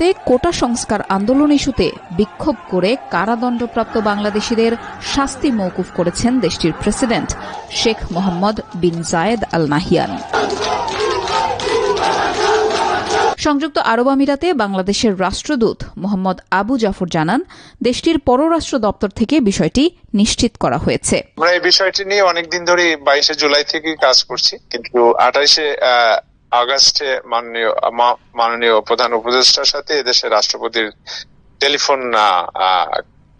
তে কোটা সংস্কার আন্দোলন ইস্যুতে বিক্ষোভ করে কারাদণ্ডপ্রাপ্ত বাংলাদেশিদের শাস্তি মওকুফ করেছেন দেশটির president, Sheikh Mohammed bin Zayed Al Nahyan সংযুক্ত আরব আমিরাতে বাংলাদেশের রাষ্ট্রদূত মোহাম্মদ আবু জাফর জানান, দেশটির পররাষ্ট্র দপ্তর থেকে বিষয়টি নিশ্চিত করা হয়েছে। আমরা এই বিষয়টি নিয়ে অনেকদিন ধরে বাইশে জুলাই থেকে কাজ করছি, কিন্তু আঠাইশে আগস্টে মাননীয় মাননীয় প্রধান উপদেষ্টার সাথে এদেশের রাষ্ট্রপতির টেলিফোন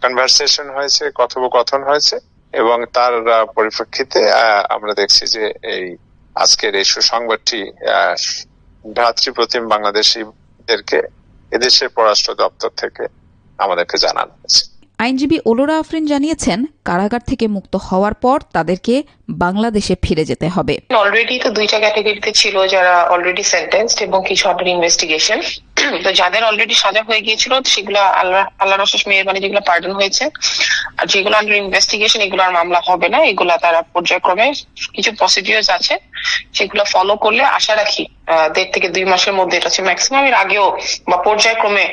কনভারসেশন হয়েছে, কথোপকথন হয়েছে এবং তার পরিপ্রেক্ষিতে আমরা দেখছি যে এই আজকের এই সুসংবাদটি ভ্রাতৃপ্রতিম বাংলাদেশিদেরকে, এদেশের পররাষ্ট্র দপ্তর থেকে আমাদেরকে জানানো হয়েছে। আইনজীবী ওলোরা আফরিন জানিয়েছেন, কারাগার থেকে মুক্ত হওয়ার পর তাদেরকে বাংলাদেশে ফিরে যেতে হবে। অলরেডি তো দুইটা ক্যাটাগরিতে ছিল যারা অলরেডি সেন্টেন্সড এবং কিছু আন্ডার ইনভেস্টিগেশন তো যাদের অলরেডি সাজা হয়ে গিয়েছিল, সেগুলো আল্লাহ আল্লাহ রসেস মেহরবানি যেগুলো পার্ডন হয়েছে, আর যেগুলো আন্ডার ইনভেস্টিগেশন এগুলো আর মামলা হবে না, এগুলা তারা পর্যায়ক্রমে কিছু প্রসিডিওর্স আছে, সেগুলো ফলো করলে আশা রাখি দেড় থেকে দুই মাসের মধ্যে, এটা হচ্ছে ম্যাক্সিমাম এর আগেও বা পর্যায়ক্রমে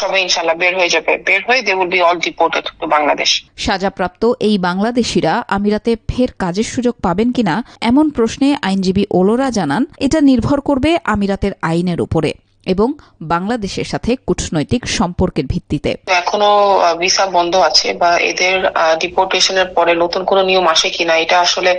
সবাই ইনশাল্লাহ বের হয়ে যাবে। বের হয়ে they will be all deported to Bangladesh সাজাপ্রাপ্ত এই বাংলাদেশিরা আমিরাতে ফের কাজের সুযোগ পাবেন কিনা, এমন প্রশ্নে আইনজীবী ওলোরা জানান, এটা নির্ভর করবে আমিরাতের আইনের উপরে। এবং বাংলাদেশের সাথে কূটনৈতিক সম্পর্কের ভিত্তিতে। এখনও ভিসা বন্ধ আছে বা এদের ডিপোর্টেশনের পরে নতুন কোনো নিয়ম আসে কিনা, এটা আসলে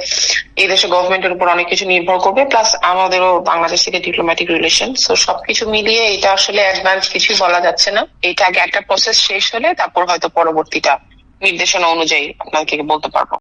এই দেশের গভর্নমেন্টের উপর অনেক কিছু নির্ভর করবে প্লাস আমাদেরও বাংলাদেশ থেকে ডিপ্লোম্যাটিক রিলেশন তো সবকিছু মিলিয়ে এটা আসলে অ্যাডভান্স কিছুই বলা যাচ্ছে না। এটা আগে একটা প্রসেস শেষ হলে তারপর হয়তো পরবর্তীটা নির্দেশনা অনুযায়ী আপনাকে বলতে পারব।